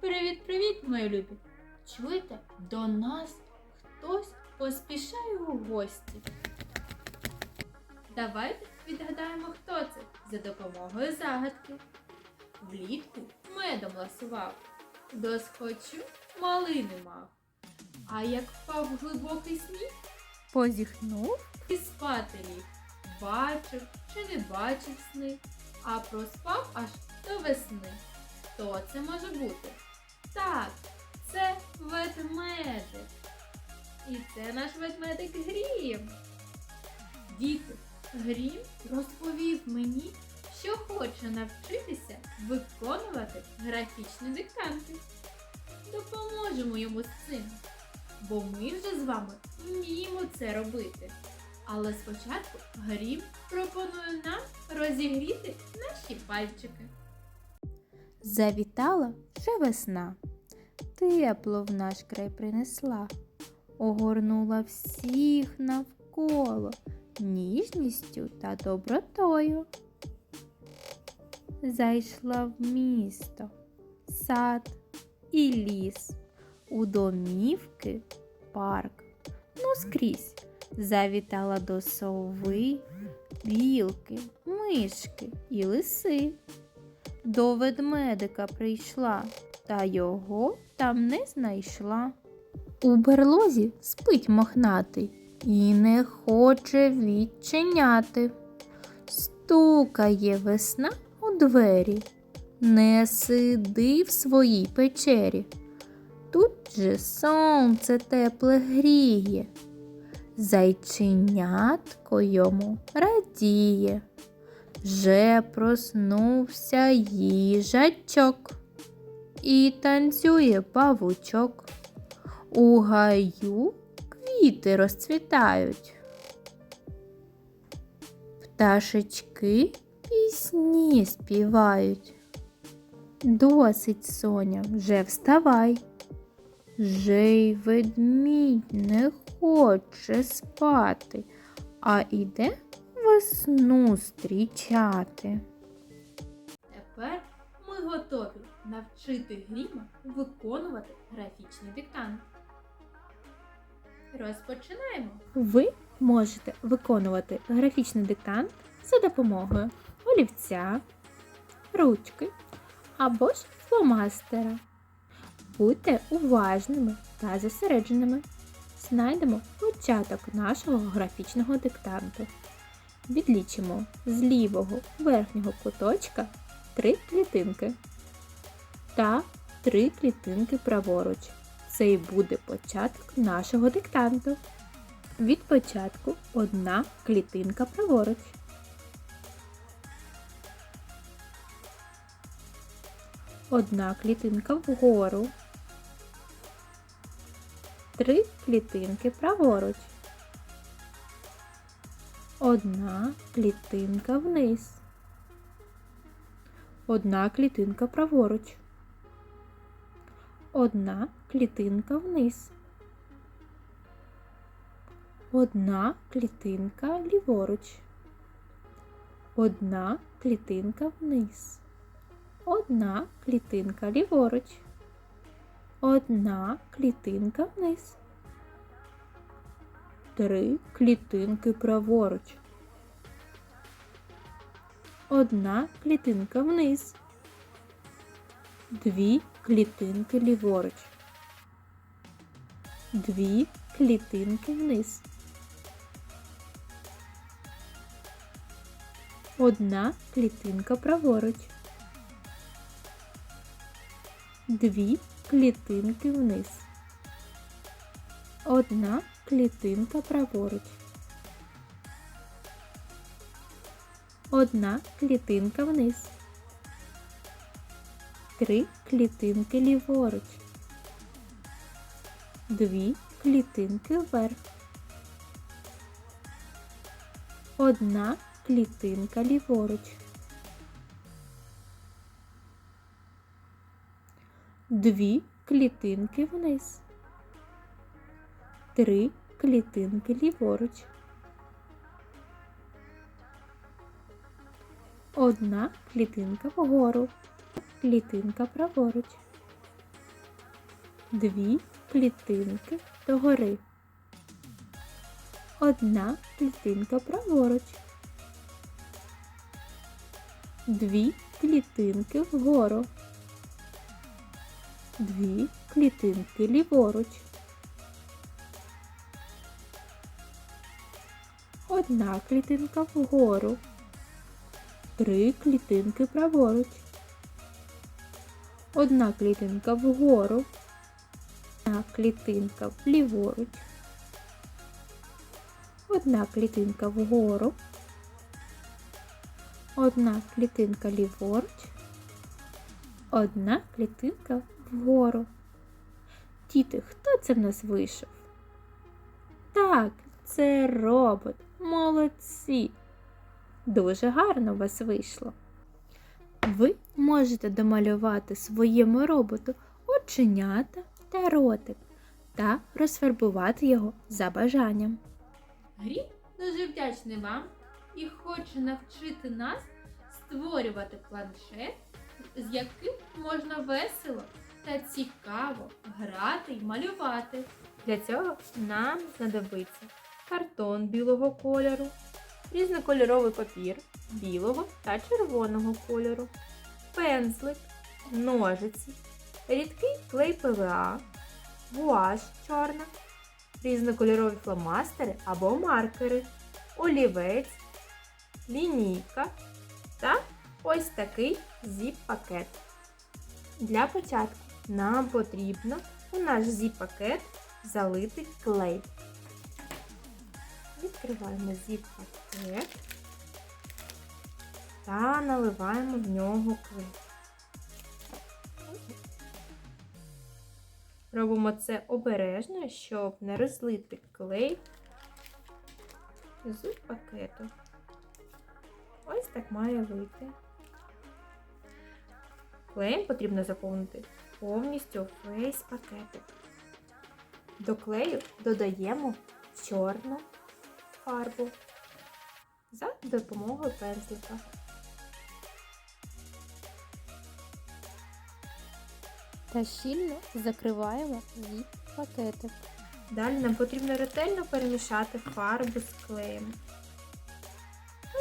Привіт-привіт, мої любі! Чуєте, до нас хтось поспішає у гості. Давайте відгадаємо, хто це за допомогою загадки. Влітку медом ласував, досхочу малини мав. А як впав глибокий сніг, Позіхнув, і спати ліг. Бачив чи не бачив сни, а проспав аж до весни. Хто це може бути? Так, це ведмедик. І це наш ведмедик Грім. Діти, Грім розповів мені, що хоче навчитися виконувати графічні диктанти. Допоможемо йому з цим, бо ми вже з вами вміємо це робити. Але спочатку Грім пропонує нам розігріти наші пальчики. завітала вже весна. Тепло в наш край принесла, огорнула всіх навколо ніжністю та добротою. Зайшла в місто, сад і ліс, у домівки парк. Ну скрізь завітала до сови, білки, мишки і лиси. До ведмедика прийшла, та його там не знайшла. У берлозі спить мохнатий і не хоче відчиняти. Стукає весна у двері, не сиди в своїй печері. Тут же сонце тепле гріє, зайченятко йому радіє. Вже проснувся їжачок і танцює павучок. У гаю квіти розцвітають. Пташечки пісні співають. Досить, Соня, вже вставай. Вже й ведмідь не хоче спати, а іде весну зустрічати. Тепер ми готові навчити Гріма виконувати графічний диктант. Розпочинаємо. Ви можете виконувати графічний диктант за допомогою олівця, ручки або ж фломастера. Будьте уважними та зосередженими. Знайдемо початок нашого графічного диктанту. Відлічимо з лівого верхнього куточка три клітинки та три клітинки праворуч. Це і буде початок нашого диктанту. Від початку одна клітинка праворуч. Одна клітинка вгору. Три клітинки праворуч. Одна клітинка вниз. Одна клітинка праворуч. Одна клітинка вниз. Одна клітинка ліворуч. Одна клітинка вниз. Одна клітинка ліворуч. Одна клітинка вниз. Три клітинки праворуч. Одна клітинка вниз. Дві клітинки ліворуч. Дві клітинки вниз. Одна клітинка праворуч. Дві клітинки вниз. Одна клітинка праворуч. Одна клітинка вниз. Три клітинки ліворуч. Дві клітинки вверх. Одна клітинка ліворуч. Дві клітинки вниз. Три клітинки ліворуч. Одна клітинка вгору. Клітинка праворуч. дві клітинки догори. Одна клітинка праворуч. Дві клітинки вгору. Дві клітинки ліворуч. Одна клітинка вгору. Три клітинки праворуч. Одна клітинка вгору. Одна клітинка вліворуч. Одна клітинка вгору. Одна клітинка ліворуч. Одна клітинка вгору. Діти, хто це в нас вийшов? Так, це робот. Молодці. Дуже гарно у вас вийшло. Ви можете домалювати своєму роботу оченята та ротик та розфарбувати його за бажанням. Гріб дуже вдячний вам і хоче навчити нас створювати планшет, з яким можна весело та цікаво грати й малювати. Для цього нам знадобиться картон білого кольору, різнокольоровий папір білого та червоного кольору, пензлик, ножиці, рідкий клей ПВА, гуаш чорна, різнокольорові фломастери або маркери, олівець, лінійка та ось такий зіп-пакет. Для початку нам потрібно у наш зіп-пакет залити клей. Відкриваємо зіп-пакет та наливаємо в нього клей. Робимо це обережно, щоб не розлити клей з пакету. Ось так має вийти. Клеєм потрібно заповнити повністю весь пакетик. До клею додаємо чорну фарбу за допомогою пензлика. Та щільно закриваємо зіп пакетик. Далі нам потрібно ретельно перемішати фарбу з клеєм.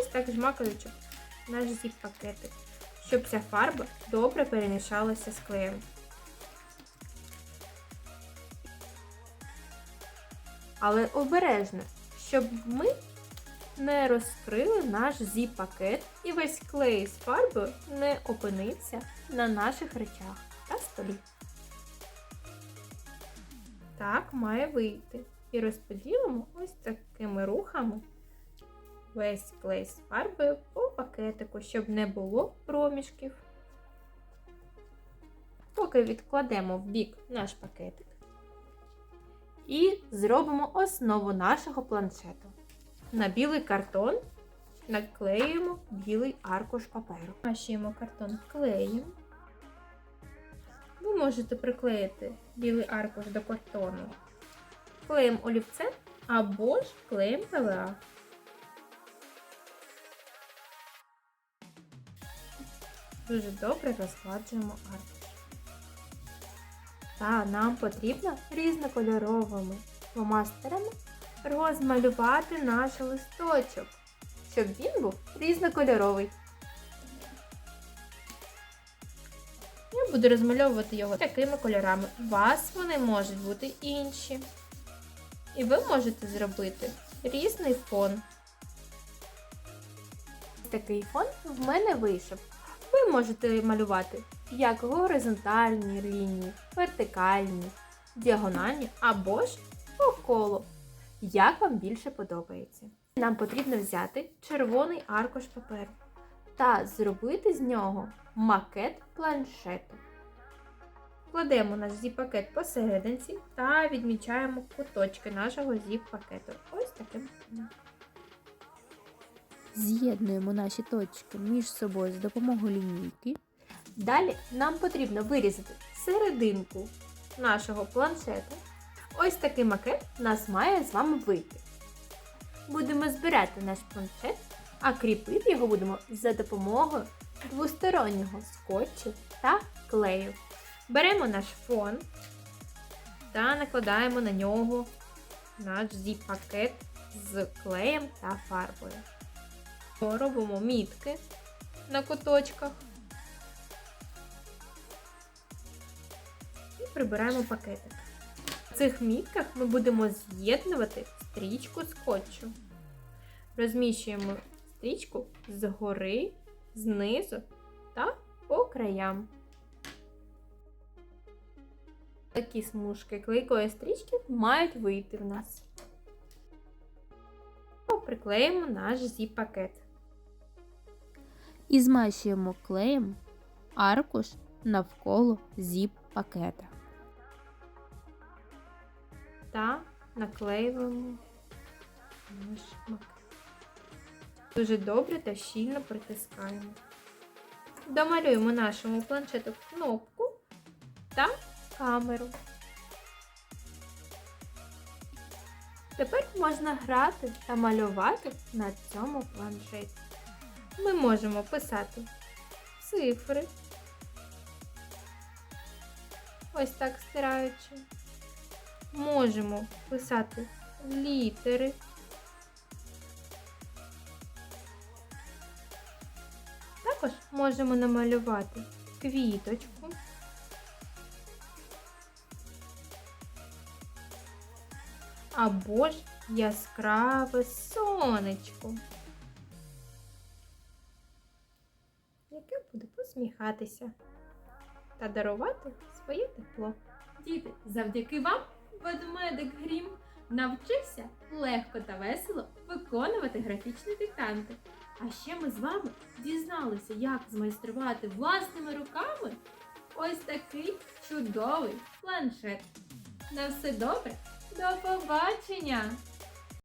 Ось так жмакаючи наш зіп-пакетик, щоб ця фарба добре перемішалася з клеєм. Але обережно, щоб ми не розкрили наш зіп-пакет і весь клей з фарбою не опинився на наших речах та. Так має вийти. І розподілимо ось такими рухами весь клей з фарбою по пакетику, щоб не було проміжків. Поки відкладемо в бік наш пакетик і зробимо основу нашого планшету. На білий картон наклеюємо білий аркуш паперу. Мащуємо картон клеєм. Ви можете приклеїти білий аркуш до картону клеєм олівцем або ж клеєм ПВА. Дуже добре розгладжуємо аркуш. Та нам потрібно різнокольоровими фломастерами розмалювати наш листочок, щоб він був різнокольоровий. Буду розмальовувати його такими кольорами. У вас вони можуть бути інші. І ви можете зробити різний фон. Такий фон в мене вийшов. Ви можете малювати як горизонтальні лінії, вертикальні, діагональні або ж по колу. Як вам більше подобається. Нам потрібно взяти червоний аркуш паперу та зробити з нього макет планшету. Кладемо наш зіп-пакет посерединці та відмічаємо куточки нашого зіп-пакету. Ось таким чином. З'єднуємо наші точки між собою з допомогою лінійки. Далі нам потрібно вирізати серединку нашого планшету. Ось такий макет у нас має з вами вийти. Будемо збирати наш планшет, а кріпити його будемо за допомогою двостороннього скотчу та клею. Беремо наш фон та накладаємо на нього наш зіп-пакет з клеєм та фарбою. Робимо мітки на куточках. І прибираємо пакетик. В цих мітках ми будемо з'єднувати стрічку скотчу. Розміщуємо стрічку згори, знизу та по краям. Такі смужки клейкої стрічки мають вийти в нас. Приклеїмо наш зіп-пакет. І змащуємо клеєм аркуш навколо зіп-пакета. та наклеюємо наш макет. Дуже добре та щільно притискаємо. Домалюємо нашому планшету кнопку та камеру. Тепер можна грати та малювати на цьому планшеті. Ми можемо писати цифри. Ось так стираючи можемо писати літери. Також можемо намалювати квіточку. Або ж яскраве сонечко, яке буде посміхатися та дарувати своє тепло. Діти, завдяки вам ведмедик Грім навчився легко та весело виконувати графічні диктанти. А ще ми з вами дізналися, як змайструвати власними руками ось такий чудовий планшет. На все добре, до побачення!